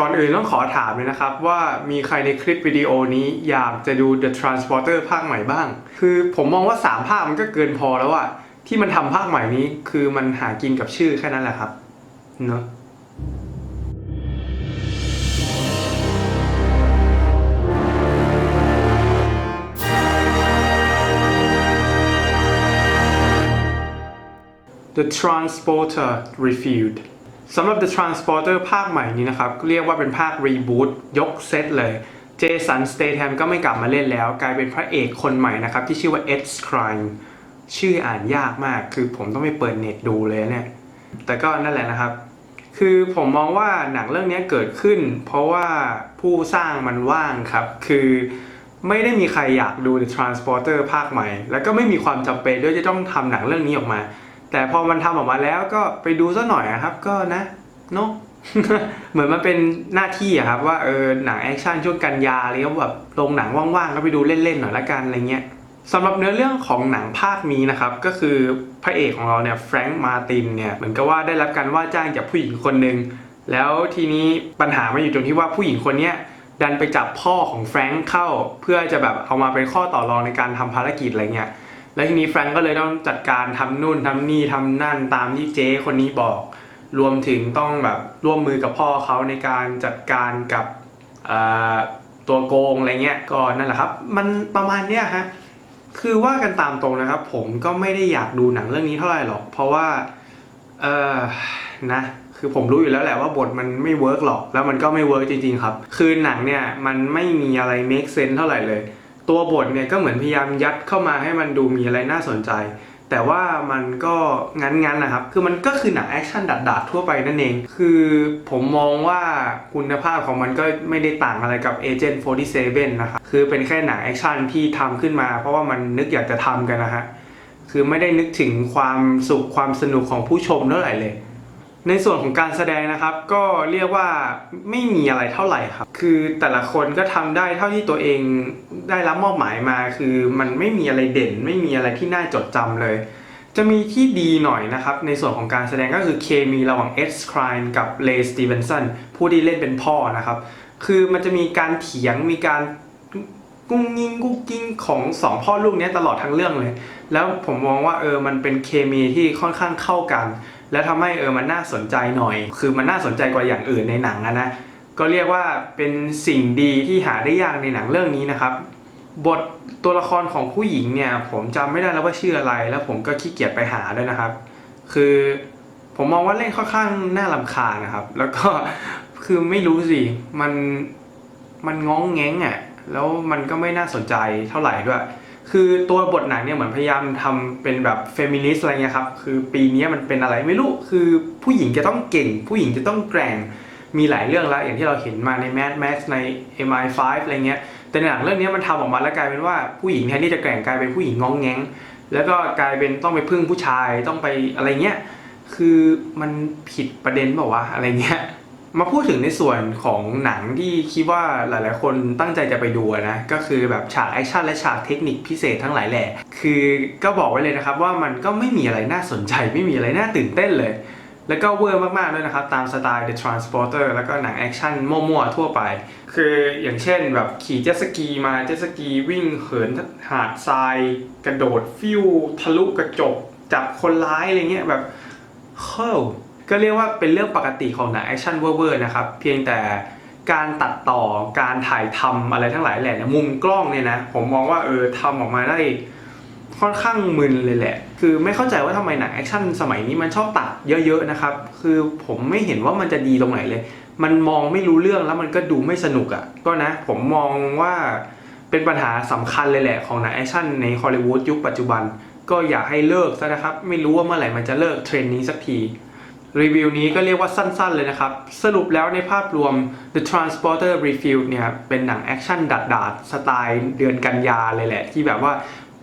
ก่อนอื่นต้องขอถามเลยนะครับ ว่ามีใครในคลิปวิดีโอนี้อยากจะดู The Transporter ภาคใหม่บ้าง คือผมมองว่า 3 ภาคมันก็เกินพอแล้วอะที่มันทำภาคใหม่นี้คือมันหากินกับชื่อแค่นั้นแหละครับเนอะ The Transporter Reviewed สำหรับ The Transporter ภาคใหม่นี้นะครับ เรียกว่าเป็นภาครีบูตยกเซตเลยเจสันสเตแ a มก็ไม่กลับมาเล่นแล้ว กลายเป็นพระเอกคนใหม่นะครับ ที่ชื่อว่าเอ็ดสครายชื่ออ่านยากมากคือผมต้องไปเปิดเน็ตดูเลยเนี่ย แต่ก็นั่นแหละนะครับ คือผมมองว่าหนังเรื่องนี้เกิดขึ้น เพราะว่าผู้สร้างมันว่างครับ คือไม่ได้มีใครอยากดู The Transporter ภาคใหม่ แล้วก็ไม่มีความจำเป็นด้วยจะต้องทำหนังเรื่องนี้ออกมา แต่พอมันทำออกมาแล้วก็ไปดูซะหน่อยอะครับ ก็นะเนาะเหมือนมันเป็นหน้าที่อะครับ ว่าเออหนังแอคชั่นช่วงกันยาอะไรก็แบบลงหนังว่างๆก็ไปดูเล่นๆหน่อยละกันอะไรเงี้ยสำหรับเนื้อเรื่องของหนังภาคนี้นะครับ ก็คือพระเอกของเราเนี่ยแฟรงค์มาตินเนี่ยเหมือนกับว่าได้รับการว่าจ้างจากผู้หญิงคนหนึ่งแล้วทีนี้ปัญหามาอยู่ตรงที่ว่าผู้หญิงคนเนี้ยดันไปจับพ่อของแฟรงค์เข้า เพื่อจะแบบเอามาเป็นข้อต่อรองในการทำภารกิจอะไรเงี้ย แล้วทีนี้แฟรงก์ก็เลยต้องจัดการทำนู่นทำนี่ทำนั่นตามที่เจ๊คนนี้บอก รวมถึงต้องแบบร่วมมือกับพ่อเขาในการจัดการกับตัวโกงอะไรเงี้ยก็นั่นแหละครับ มันประมาณเนี้ยฮะคือว่ากันตามตรงนะครับ ผมก็ไม่ได้อยากดูหนังเรื่องนี้เท่าไหร่หรอก เพราะว่าเออนะคือผมรู้อยู่แล้วแหละว่าบทมันไม่เวิร์กหรอก แล้วมันก็ไม่เวิร์กจริงๆครับ คือหนังเนี่ยมันไม่มีอะไร make sense เท่าไหร่เลย ตัวบทเนี่ยก็เหมือนพยายามยัดเข้ามาให้มันดูมีอะไรน่าสนใจ แต่ว่ามันก็งั้นๆนะครับ คือมันก็คือหนังแอคชั่นดัดๆทั่วไปนั่นเอง คือผมมองว่าคุณภาพของมันก็ไม่ได้ต่างอะไรกับ Agent 47 นะครับ คือเป็นแค่หนังแอคชั่นที่ทำขึ้นมา เพราะว่ามันนึกอยากจะทำกันนะฮะ คือไม่ได้นึกถึงความสุขความสนุกของผู้ชมเท่าไหร่เลย ในส่วนของการแสดงนะครับ ก็เรียกว่าไม่มีอะไรเท่าไหร่ครับ คือแต่ละคนก็ทำได้เท่าที่ตัวเองได้รับมอบหมายมา คือมันไม่มีอะไรเด่น ไม่มีอะไรที่น่าจดจำเลย จะมีที่ดีหน่อยนะครับ ในส่วนของการแสดงก็คือเคมีระหว่างเอ็ดสครายกับเลสตีเวนสันผู้ที่เล่นเป็นพ่อนะครับ คือมันจะมีการเถียงมีการ กุ้งยิงกุ้งกิ้งของสองพ่อลูกเนี้ยตลอดทั้งเรื่องเลย แล้วผมมองว่าเออมันเป็นเคมีที่ค่อนข้างเข้ากัน แล้วทำให้เออมันน่าสนใจหน่อย คือมันน่าสนใจกว่าอย่างอื่นในหนังนะก็เรียกว่าเป็นสิ่งดีที่หาได้ยากในหนังเรื่องนี้นะครับ บทตัวละครของผู้หญิงเนี่ยผมจำไม่ได้แล้วว่าชื่ออะไร แล้วผมก็ขี้เกียจไปหาด้วยนะครับ คือผมมองว่าเล่นค่อนข้างน่าลำคาญนะครับ แล้วก็คือไม่รู้สิมันมันง้องแง้งอะ่ะ แล้วมันก็ไม่น่าสนใจเท่าไหร่ด้วย คือตัวบทหนังเนี่ยเหมือนพยายามทำเป็นแบบเฟมินิสต์อะไรเงี้ยครับ คือปีนี้มันเป็นอะไรไม่รู้ คือผู้หญิงจะต้องเก่ง ผู้หญิงจะต้องแกร่ง มีหลายเรื่องแล้ว อย่างที่เราเห็นมาใน Mad Max ใน MI5 อะไรเงี้ย แต่ในหนังเรื่องนี้มันทำออกมาแล้วกลายเป็นว่าผู้หญิงแทนที่จะแกร่งกลายเป็นผู้หญิงงองแงงแล้วก็กลายเป็นต้องไปพึ่งผู้ชายต้องไปอะไรเงี้ย คือมันผิดประเด็นเปล่าวะอะไรเงี้ย มาพูดถึงในส่วนของหนังที่คิดว่าหลาย ๆ คนตั้งใจจะไปดูนะ ก็คือแบบฉากแอคชั่นและฉากเทคนิคพิเศษทั้งหลายแหละคือก็บอกไว้เลยนะครับว่ามันก็ไม่มีอะไรน่าสนใจ ไม่มีอะไรน่าตื่นเต้นเลย แล้วก็เวอร์มาก ๆ ด้วยนะครับ ตามสไตล์ The Transporter แล้วก็หนังแอคชั่นมั่ว ๆ ทั่วไป คืออย่างเช่นแบบขี่เจ็ตสกีมาเจ็ตสกีวิ่งเหินหาดทราย กระโดดฟิวทะลุกระจกจับคนร้ายอะไรเงี้ยแบบเฮ้ย ก็เรียกว่าเป็นเรื่องปกติของหนังแอคชั่นเวอร์ๆนะครับ เพียงแต่การตัดต่อการถ่ายทำอะไรทั้งหลายแหละมุมกล้องเนี่ยนะ ผมมองว่าเออทำออกมาได้ค่อนข้างมึนเลยแหละ คือไม่เข้าใจว่าทำไมหนังแอคชั่นสมัยนี้มันชอบตัดเยอะๆนะครับ คือผมไม่เห็นว่ามันจะดีตรงไหนเลย มันมองไม่รู้เรื่องแล้วมันก็ดูไม่สนุกอะ่ะ ก็นะ ผมมองว่าเป็นปัญหาสำคัญเลยแหละของหนังแอคชั่นในฮอลลีวูดยุคปัจจุบัน ก็อยากให้เลิกซะนะครับ ไม่รู้ว่าเมื่อไหร่มันจะเลิกเทรนด์นี้สักที รีวิวนี้ก็เรียกว่าสั้นๆเลยนะครับ สรุปแล้วในภาพรวม The Transporter Refill เนี่ยเป็นหนังแอคชั่นดัดๆ สไตล์เดือนกันยาเลยแหละ ที่แบบว่า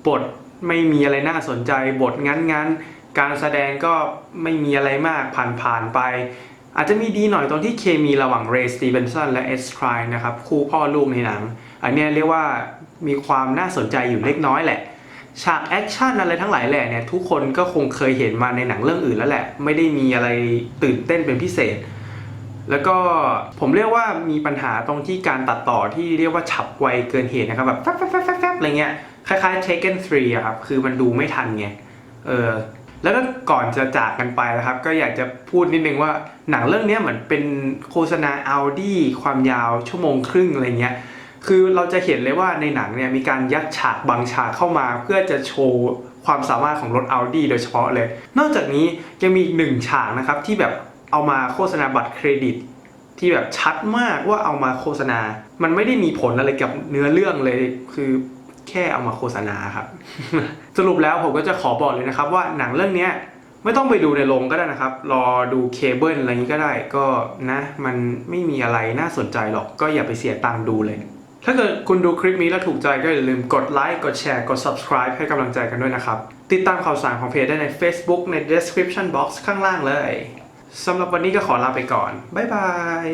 บทไม่มีอะไรน่าสนใจบทงั้นๆ การแสดงก็ไม่มีอะไรมากผ่านๆไป อาจจะมีดีหน่อยตรงที่เคมีระหว่างเรย์สตีเวนสันและเอสครายนะครับ คู่พ่อลูกในหนัง อันนี้เรียกว่ามีความน่าสนใจอยู่เล็กน้อยแหละ ฉากแอคชั่นอะไรทั้งหลายแหละเนี่ยทุกคนก็คงเคยเห็นมาในหนังเรื่องอื่นแล้วแหละ ไม่ได้มีอะไรตื่นเต้นเป็นพิเศษ แล้วก็ผมเรียกว่ามีปัญหาตรงที่การตัดต่อที่เรียกว่าฉับไวเกินเหตุนะครับแบบแฟบแฟบแฟบแฟบอะไรเงี้ยคล้ายๆ Taken 3อะครับคือมันดูไม่ทันไงเออแล้วก็ก่อนจะจากกันไปนะครับ ก็อยากจะพูดนิดนึงว่าหนังเรื่องนี้เหมือนเป็นโฆษณา Audi ความยาวชั่วโมงครึ่งอะไรเงี้ย คือเราจะเห็นเลยว่าในหนังเนี่ยมีการยัดฉากบางฉากเข้ามาเพื่อจะโชว์ความสามารถของรถ Audi โดยเฉพาะเลย นอกจากนี้ยังมีอีกหนึ่งฉากนะครับที่แบบเอามาโฆษณาบัตรเครดิต ที่แบบชัดมากว่าเอามาโฆษณา มันไม่ได้มีผลอะไรกับเนื้อเรื่องเลยคือแค่เอามาโฆษณาครับ สรุปแล้วผมก็จะขอบอกเลยนะครับว่าหนังเรื่องนี้ไม่ต้องไปดูในโรงก็ได้นะครับ รอดูเคเบิลอะไรนี้ก็ได้ก็นะ มันไม่มีอะไรน่าสนใจหรอกก็อย่าไปเสียตังค์ดูเลย ถ้าเกิดคุณดูคลิปนี้แล้วถูกใจก็อย่าลืมกดไลค์ กดแชร์ กด subscribe ให้กำลังใจกันด้วยนะครับ ติดตามข่าวสารของเพจได้ใน Facebook ใน description box ข้างล่างเลย สำหรับวันนี้ก็ขอลาไปก่อน บ๊ายบาย